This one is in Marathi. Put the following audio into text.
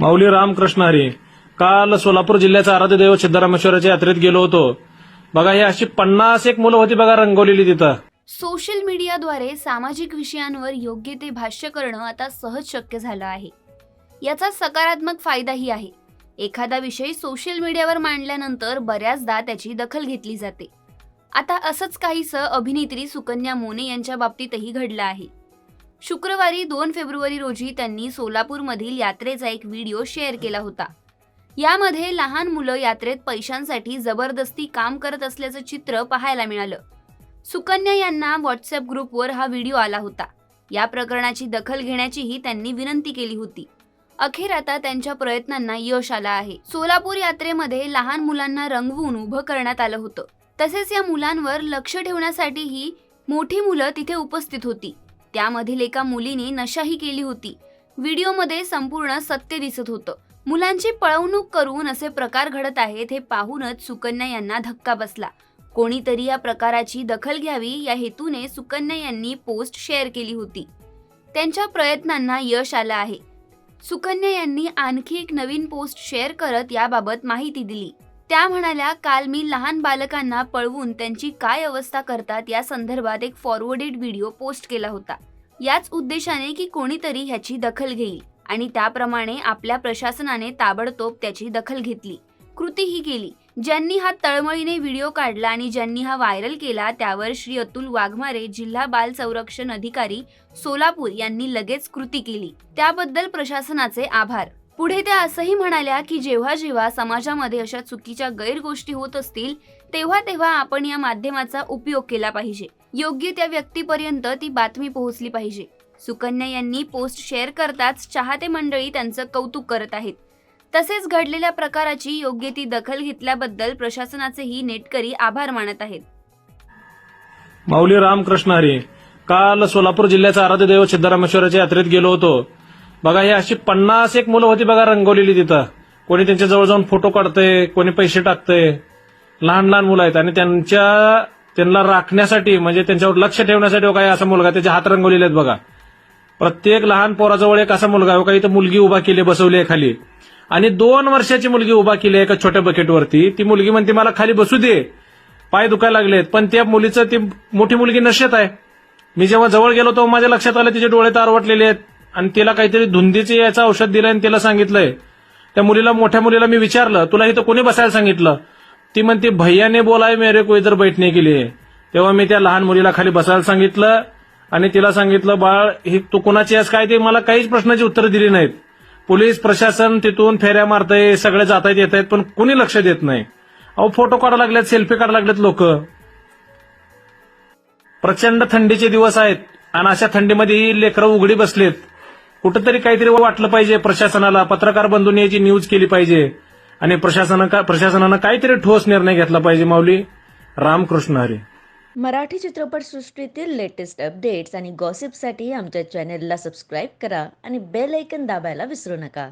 माऊली रामकृष्ण हरी. काल सोलापूर जिल्ह्याचा आराध्य दैवत सिद्धरामेश्वराच्या यात्रेत गेलो होतो. बघा ही अशी पन्नास एक मुलं होती बघा रंगवलेली तिथं. सोशल मीडियाद्वारे सामाजिक विषयांवर योग्य ते भाष्य करणं आता सहज शक्य झालं आहे. याचा सकारात्मक फायदाही आहे. एखादा विषय सोशल मीडियावर मांडल्यानंतर बऱ्याचदा त्याची दखल घेतली जाते. आता असंच काहीसं अभिनेत्री सुकन्या मोने यांच्या बाबतीतही घडलं आहे. शुक्रवारी दोन फेब्रुवारी रोजी त्यांनी सोलापूरमधील यात्रेचा एक व्हिडिओ शेअर केला होता. यामध्ये लहान मुलं यात्रेत पैशांसाठी जबरदस्ती काम करत असल्याचं चित्र पाहायला मिळालं. सुकन्या यांना व्हॉट्सअप ग्रुपवर हा व्हिडिओ आला होता. या प्रकरणाची दखल घेण्याचीही त्यांनी विनंती केली होती. अखेर आता त्यांच्या प्रयत्नांना यश आलं आहे. सोलापूर यात्रेमध्ये लहान मुलांना रंगवून उभं करण्यात आलं होतं. तसेच या मुलांवर लक्ष ठेवण्यासाठीही मोठी मुलं तिथे उपस्थित होती. त्यामधील एका मुलीने नशाही केली होती. व्हिडिओमध्ये संपूर्ण सत्य दिसत होतं. मुलांची पळवणूक करून असे प्रकार घडत आहेत हे पाहूनच सुकन्या यांना धक्का बसला. कोणीतरी या प्रकाराची दखल घ्यावी या हेतूने सुकन्या यांनी पोस्ट शेअर केली होती. त्यांच्या प्रयत्नांना यश आलं आहे. सुकन्या यांनी आणखी एक नवीन पोस्ट शेअर करत याबाबत माहिती दिली. त्या म्हणाल्या काल मी लहान बालकांना पळवून त्यांची काय अवस्था करतात या संदर्भात एक फॉरवर्डेड व्हिडिओ पोस्ट केला होता. याच उद्देशाने की कोणीतरी ह्याची दखल घेईल आणि त्याप्रमाणे आपल्या प्रशासनाने ताबडतोब त्याची दखल घेतली. कृती ही केली. ज्यांनी हा तळमळीने व्हिडिओ काढला आणि ज्यांनी हा व्हायरल केला त्यावर श्री अतुल वाघमारे जिल्हा बाल संरक्षण अधिकारी सोलापूर यांनी लगेच कृती केली. त्याबद्दल प्रशासनाचे आभार. पुढे त्या असंही म्हणाल्या की जेव्हा जेव्हा समाजामध्ये अशा चुकीच्या गैरगोष्टी होत असतील तेव्हा तेव्हा आपण या माध्यमाचा उपयोग केला पाहिजे. योग्य त्या व्यक्तीपर्यंत ती बातमी पोहोचली पाहिजे. सुकन्या यांनी पोस्ट शेअर करताच चाहते मंडळी त्यांचं कौतुक करत आहेत. तसेच घडलेल्या प्रकाराची योग्य ती दखल घेतल्याबद्दल प्रशासनाचेही नेटकरी आभार मानत आहेत. माऊली रामकृष्ण हरी काल सोलापूर जिल्ह्याचा आराध्य देव सिद्धरामेश्वराच्या यात्रेत गेलो होतो. बघा हे अशी पन्नास एक मुलं होती बघा रंगवलेली तिथं. कोणी त्यांच्या जवळ जाऊन फोटो काढतंय कोणी पैसे टाकतंय. लहान लहान मुलं आहेत आणि त्यांच्या त्यांना राखण्यासाठी म्हणजे त्यांच्यावर लक्ष ठेवण्यासाठी हो काय असा मुलगा त्याचे हात रंगवलेले आहेत बघा. प्रत्येक लहान पोराजवळ एक असा मुलगा आहे. हो का इथं मुलगी उभा केली बसवली आहे खाली. आणि दोन वर्षाची मुलगी उभा केली आहे एका छोट्या बकेटवरती. ती मुलगी म्हणते मला खाली बसू दे. पाय दुखायला लागलेत पण त्या मुलीचं ती मोठी मुलगी नशेत आहे. मी जेव्हा जवळ गेलो तेव्हा माझ्या लक्षात आलं तिचे डोळे तारवटलेले आहेत. आणि तिला काहीतरी धुंदीचे याचं औषध दिलंय आणि तिला सांगितलंय. त्या मुलीला मोठ्या मुलीला मी विचारलं तुला इथं कोणी बसायला सांगितलं? ती म्हणते भैयाने बोलाय मेरे को इधर बैठने के लिए. तेव्हा मी त्या लहान मुलीला खाली बसायला सांगितलं आणि तिला सांगितलं बाळ ही तू कोणाची आहेस? काय ते? मला काहीच प्रश्नाची उत्तरं दिली नाहीत. पोलीस प्रशासन तिथून फेऱ्या मारतय सगळे जाता येत आहेत पण कुणी लक्ष देत नाही. अहो फोटो काढा लागलेत सेल्फी काढायला लागलेत लोक. प्रचंड थंडीचे दिवस आहेत आणि अशा थंडीमध्ये ही लेकरं उघडी बसलेत. कुठंतरी काहीतरी वाटलं पाहिजे. प्रशासनाला पत्रकार बंधून याची न्यूज केली पाहिजे. आणि प्रशासना प्रशासनानं काहीतरी ठोस निर्णय घेतला पाहिजे माऊली. रामकृष्ण हरी. मराठी चित्रपटसृष्टीतील लेटेस्ट अपडेट्स आणि गॉसिपसाठी आमच्या चॅनेलला सबस्क्राईब करा आणि बेल ऐकन दाबायला विसरू नका.